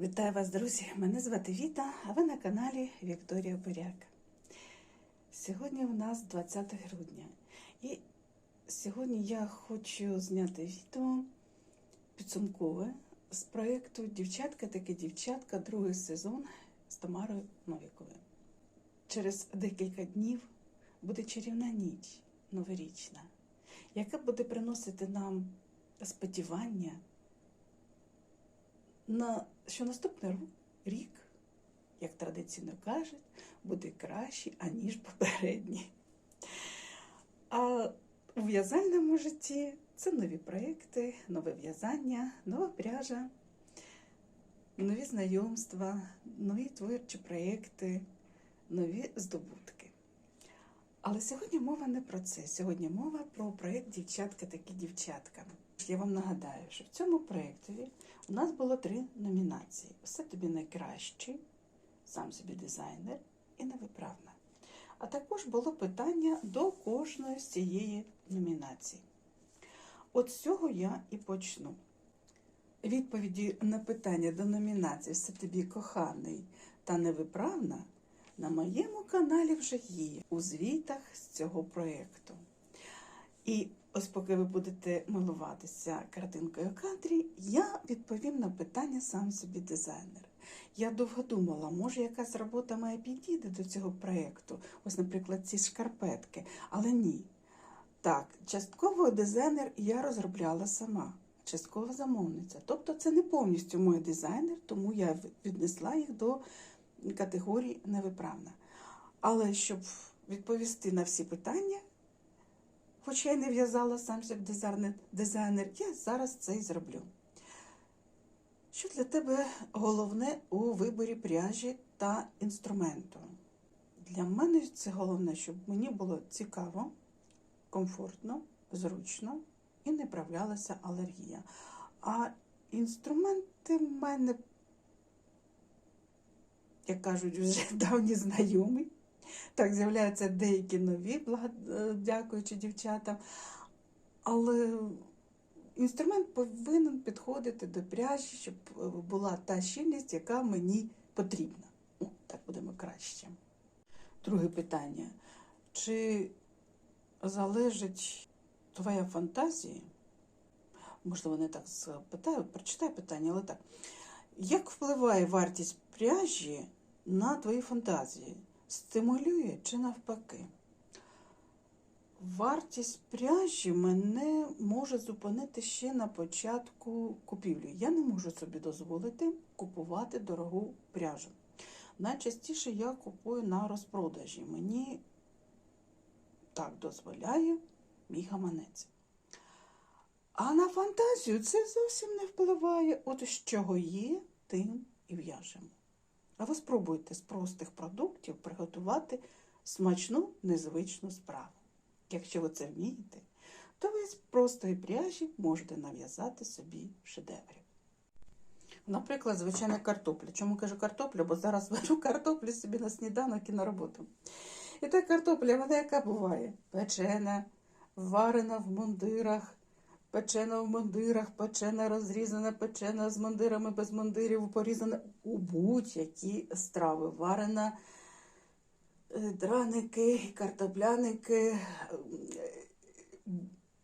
Вітаю вас, друзі! Мене звати Віта, а ви на каналі Вікторія Буряк. Сьогодні у нас 20 грудня. І сьогодні я хочу зняти відео підсумкове з проєкту Дівчатка таки дівчатка, другий сезон з Тамарою Новіковою. Через декілька днів буде чарівна ніч новорічна, яка буде приносити нам сподівання на що наступний рік, як традиційно кажуть, буде кращий, аніж попередній. А у в'язальному житті це нові проекти, нове в'язання, нова пряжа, нові знайомства, нові творчі проекти, нові здобутки. Але сьогодні мова не про це. Сьогодні мова про проєкт Дівчатка такі дівчатка. Я вам нагадаю, що в цьому проєктові у нас було три номінації: Все тобі найкращий, сам собі дизайнер і невиправна. А також було питання до кожної з цієї номінації. От з цього я і почну. Відповіді на питання до номінації Все тобі коханий та невиправна на моєму каналі вже є у звітах з цього проєкту. І ось поки ви будете милуватися картинкою кадрі, я відповім на питання сам собі дизайнер. Я довго думала, може якась робота має підійти до цього проєкту, ось, наприклад, ці шкарпетки, але ні. Так, частково дизайнер я розробляла сама, частково замовниця. Тобто це не повністю мій дизайнер, тому я віднесла їх до категорії невиправна. Але щоб відповісти на всі питання, хоча я не в'язала сам себе дизайнер, дизайнер, я зараз це і зроблю. Що для тебе головне у виборі пряжі та інструменту? Для мене це головне, щоб мені було цікаво, комфортно, зручно і не проявлялася алергія. А інструменти в мене, як кажуть, вже давні знайомі. Так, з'являються деякі нові, е, дякуючи дівчатам. Але інструмент повинен підходити до пряжі, щоб е, була та щільність, яка мені потрібна. О, так будемо краще. Друге питання. Чи залежить твоя фантазія? Можливо, не так питаю, прочитай питання, але так. Як впливає вартість пряжі на твої фантазії? Стимулює чи навпаки? Вартість пряжі мене може зупинити ще на початку купівлі. Я не можу собі дозволити купувати дорогу пряжу. Найчастіше я купую на розпродажі. Мені так дозволяє мій гаманець. А на фантазію це зовсім не впливає. От з чого є, тим і в'яжемо. А ви спробуйте з простих продуктів приготувати смачну незвичну справу. Якщо ви це вмієте, то ви з простої пряжі можете нав'язати собі шедеврів. Наприклад, звичайна картопля. Чому кажу картоплю? Бо зараз беру картоплю собі на сніданок і на роботу. І та картопля, вона яка буває? Печена, варена в мундирах, печена в мундирах, печена розрізана, печена з мундирами, без мундирів, порізана у будь-які страви. Варена е, драники, картопляники, е,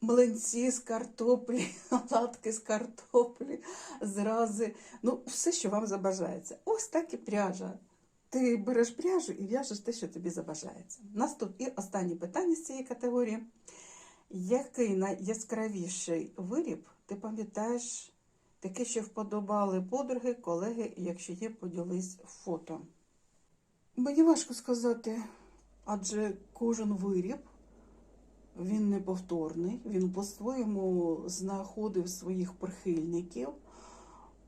млинці з картоплі, оладки з картоплі, зрази. Ну, все, що вам забажається. Ось так і пряжа. Ти береш пряжу і в'яжеш те, що тобі забажається. Наступ і останнє питання з цієї категорії. Який найяскравіший виріб ти пам'ятаєш таке, що вподобали подруги, колеги, якщо є, поділись фото? Мені важко сказати, адже кожен виріб він неповторний, він по-своєму знаходив своїх прихильників.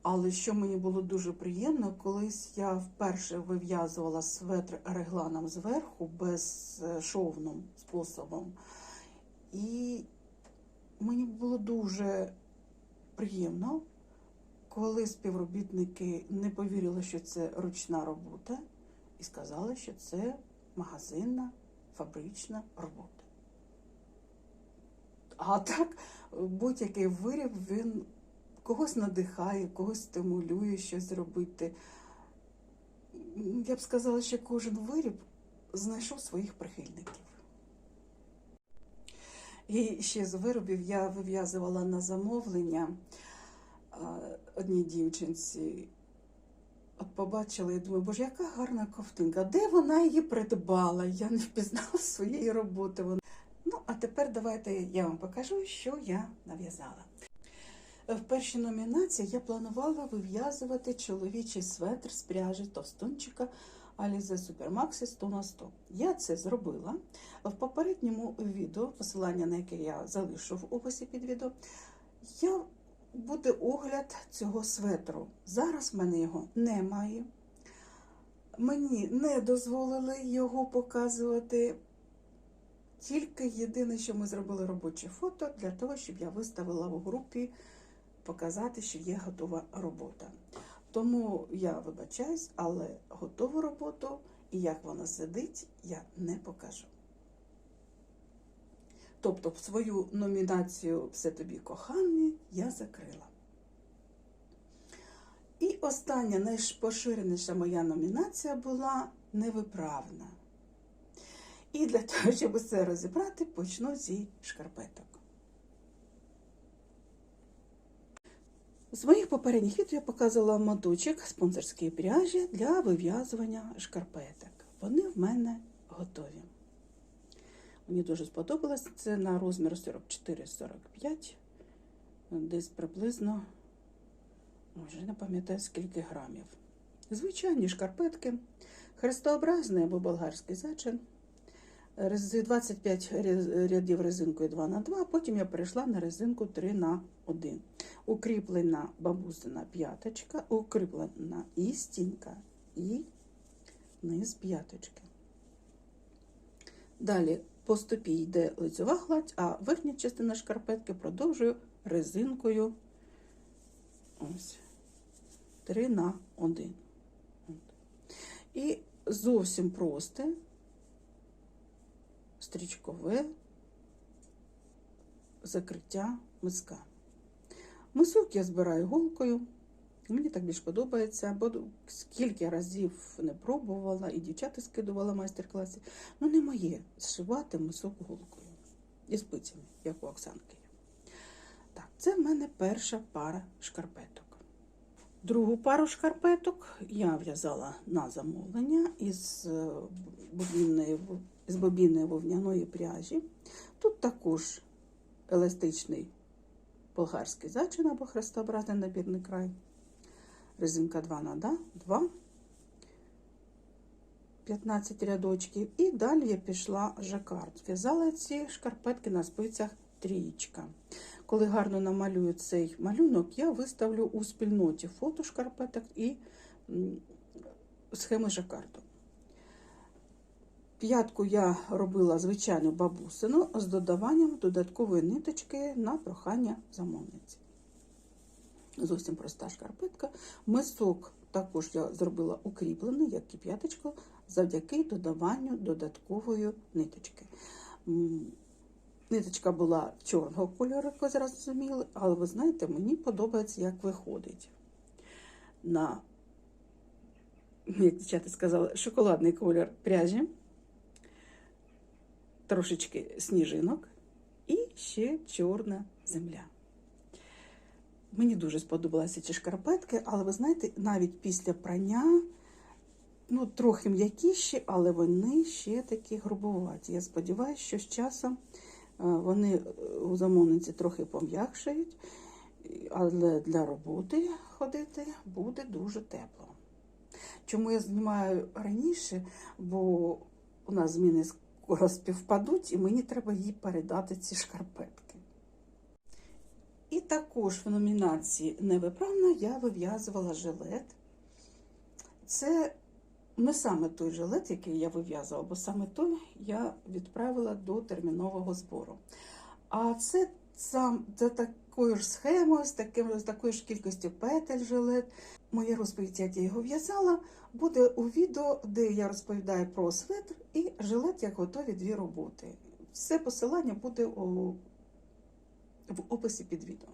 Але що мені було дуже приємно, колись я вперше вив'язувала светр регланом зверху безшовним способом. І мені було дуже приємно, коли співробітники не повірили, що це ручна робота, і сказали, що це магазинна фабрична робота. А так, будь-який виріб, він когось надихає, когось стимулює щось зробити. Я б сказала, що кожен виріб знайшов своїх прихильників. І ще з виробів я вив'язувала на замовлення одній дівчинці. От побачила і думаю, боже, яка гарна ковтинка. Де вона її придбала? Я не впізнала своєї роботи. Ну, а тепер давайте я вам покажу, що я нав'язала. В першій номінації я планувала вив'язувати чоловічий светр з пряжі товстунчика Alize Supermaxi 100 на 100. Я це зробила. В попередньому відео, посилання на яке я залишу в описі під відео, я буде огляд цього светру. Зараз в мене його немає. Мені не дозволили його показувати. Тільки єдине, що ми зробили робоче фото для того, щоб я виставила в групі показати, що є готова робота. Тому я вибачаюсь, але готову роботу і як вона сидить, я не покажу. Тобто свою номінацію Все тобі коханий я закрила. І остання найпоширеніша моя номінація була невиправна. І для того, щоб це розібрати, почну зі шкарпеток. З моїх попередніх відео я показувала моточок спонсорської пряжі для вив'язування шкарпеток. Вони в мене готові. Мені дуже сподобалось. Це на розмір 44-45, десь приблизно, вже не пам'ятаю скільки грамів. Звичайні шкарпетки, хрестообразний або болгарський зачин. Рез- 25 рядів резинкою 2 на 2 потім я перейшла на резинку 3 на 1 Укріплена бабусина п'яточка, укріплена і стінка, і низ п'яточки. Далі по стопі йде лицьова гладь, а верхня частина шкарпетки продовжую резинкою. Ось. 3 на 1 І зовсім просте. Стрічкове закриття миска. Мисок я збираю голкою. Мені так більш подобається, бо скільки разів не пробувала, і дівчата скидувала майстер-класи. Ну, не моє зшивати мисок голкою і спицями, як у Оксанки. Так, це в мене перша пара шкарпеток. Другу пару шкарпеток я в'язала на замовлення із е, бобінної, з бобінної вовняної пряжі. Тут також еластичний болгарський зачин або хрестообразний набірний край. Резинка 2 на 2, 15 рядочків. І далі я пішла жакард. В'язала ці шкарпетки на спицях трієчка. Коли гарно намалюю цей малюнок, я виставлю у спільноті фото шкарпеток і схеми жакарду. П'ятку я робила звичайну бабусину з додаванням додаткової ниточки на прохання замовниці. Зовсім проста шкарпетка. Мисок також я зробила укріплений, як і п'яточку, завдяки додаванню додаткової ниточки. Ниточка була чорного кольору, як ви зрозуміли, але ви знаєте, мені подобається, як виходить. На, як дівчата сказали, шоколадний колір пряжі, трошечки сніжинок і ще чорна земля. Мені дуже сподобалися ці шкарпетки, але ви знаєте, навіть після прання, ну, трохи м'якіші, але вони ще такі грубуваті. Я сподіваюся, що з часом е, вони е, у замовниці трохи пом'якшають, але для роботи ходити буде дуже тепло. Чому я знімаю раніше? Бо у нас зміни скоро співпадуть, і мені треба їй передати ці шкарпетки. І також в номінації Невиправна я вив'язувала жилет. Це не саме той жилет, який я вив'язувала, бо саме той я відправила до термінового збору. А це сам за такою ж схемою, з, таким, з такою ж кількістю петель жилет. Моя розповідь, як я його в'язала, буде у відео, де я розповідаю про светр і жилет як готові дві роботи. Все посилання буде у в описі під відео.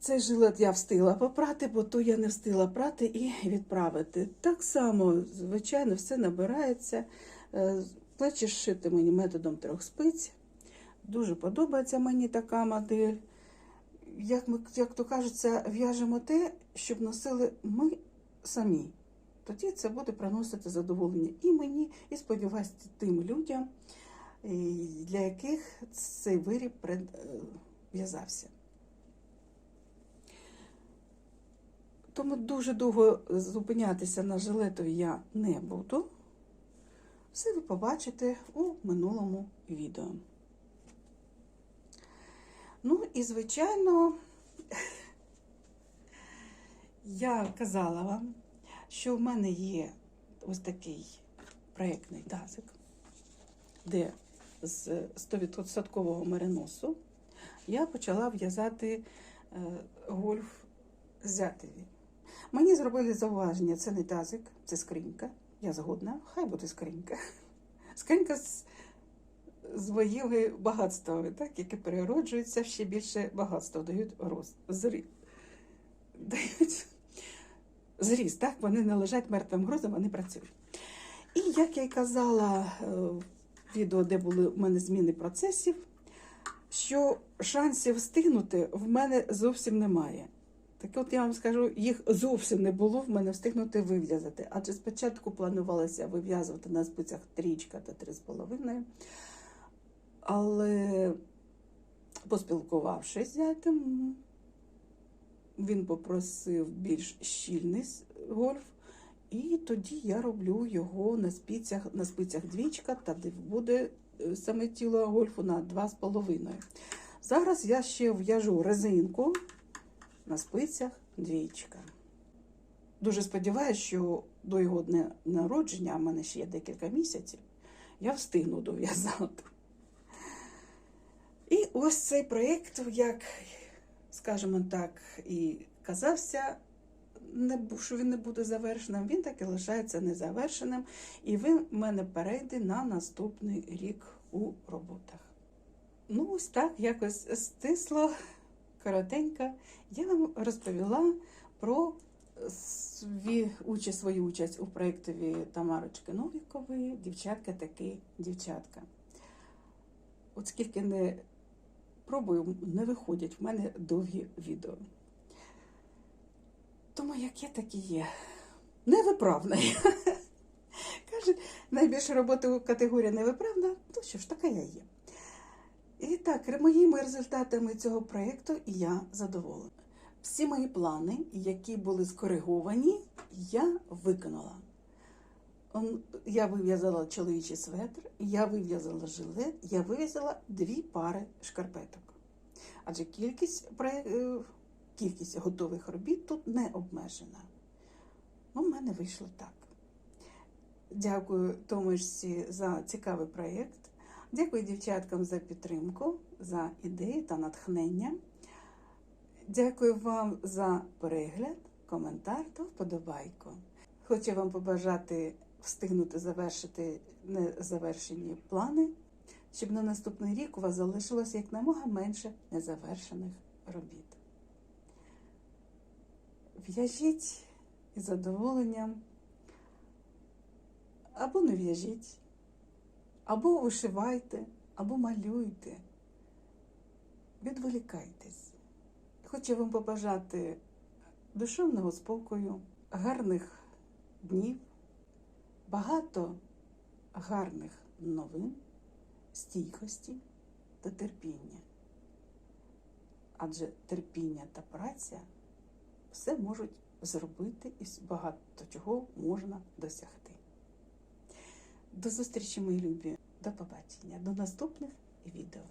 Цей жилет я встигла попрати, бо то я не встигла прати і відправити. Так само, звичайно, все набирається. Плечі зшити мені методом трьох спиць. Дуже подобається мені така модель. Як, ми, як то кажеться, в'яжемо те, щоб носили ми самі. Тоді це буде приносити задоволення і мені, і сподіваюся, тим людям, для яких цей виріб е, в'язався. Тому дуже довго зупинятися на жилетові я не буду. Все ви побачите у минулому відео. Ну і, звичайно, я казала вам, що в мене є ось такий проєктний тазик, де з 100% мериносу я почала в'язати е, гольф зятеві. Мені зробили зауваження, це не тазик, це скринька. Я згодна, хай буде скринька. Скринька з, з моїми багатствами, так, які перероджуються, ще більше багатства дають рост. Зрі... Дають зріст, так, вони не лежать мертвим грузом, вони працюють. І як я й казала е, в відео, де були в мене зміни процесів, що шансів встигнути в мене зовсім немає. Так от я вам скажу, їх зовсім не було в мене встигнути вив'язати. Адже спочатку планувалося вив'язувати на спицях трічка та три з половиною. Але поспілкувавшись з зятем, він попросив більш щільний гольф, і тоді я роблю його на спицях, на спицях двічка, та де буде е, саме тіло гольфу на два з половиною. Зараз я ще в'яжу резинку на спицях двічка. Дуже сподіваюся, що до його дня народження, а в мене ще є декілька місяців, я встигну дов'язати. Ось цей проєкт, як, скажімо так, і казався, не, що він не буде завершеним, він так і лишається незавершеним, і він в мене перейде на наступний рік у роботах. Ну, ось так, якось стисло, коротенько, я вам розповіла про свій, участь, свою участь у проєктові Тамарочки Новікової Дівчатка таки дівчатка. От скільки не пробую, не виходять в мене довгі відео. Тому як є, так і є. Невиправна. Каже, найбільше роботи у категорії невиправна, то що ж така я є. І так, моїми результатами цього проєкту я задоволена. Всі мої плани, які були скориговані, я виконала. Я вив'язала чоловічий светр, я вив'язала жилет, я вив'язала дві пари шкарпеток. Адже кількість, е, кількість готових робіт тут не обмежена. Ну, в мене вийшло так. Дякую Томашці за цікавий проєкт. Дякую дівчаткам за підтримку, за ідеї та натхнення. Дякую вам за перегляд, коментар та вподобайку. Хочу вам побажати встигнути завершити незавершені плани, щоб на наступний рік у вас залишилося якнаймога менше незавершених робіт. В'яжіть із задоволенням або не в'яжіть, або вишивайте, або малюйте. Відволікайтесь. Хочу вам побажати душевного спокою, гарних днів, багато гарних новин, стійкості та терпіння. Адже терпіння та праця все можуть зробити і багато чого можна досягти. До зустрічі, мої любі, до побачення, до наступних відео.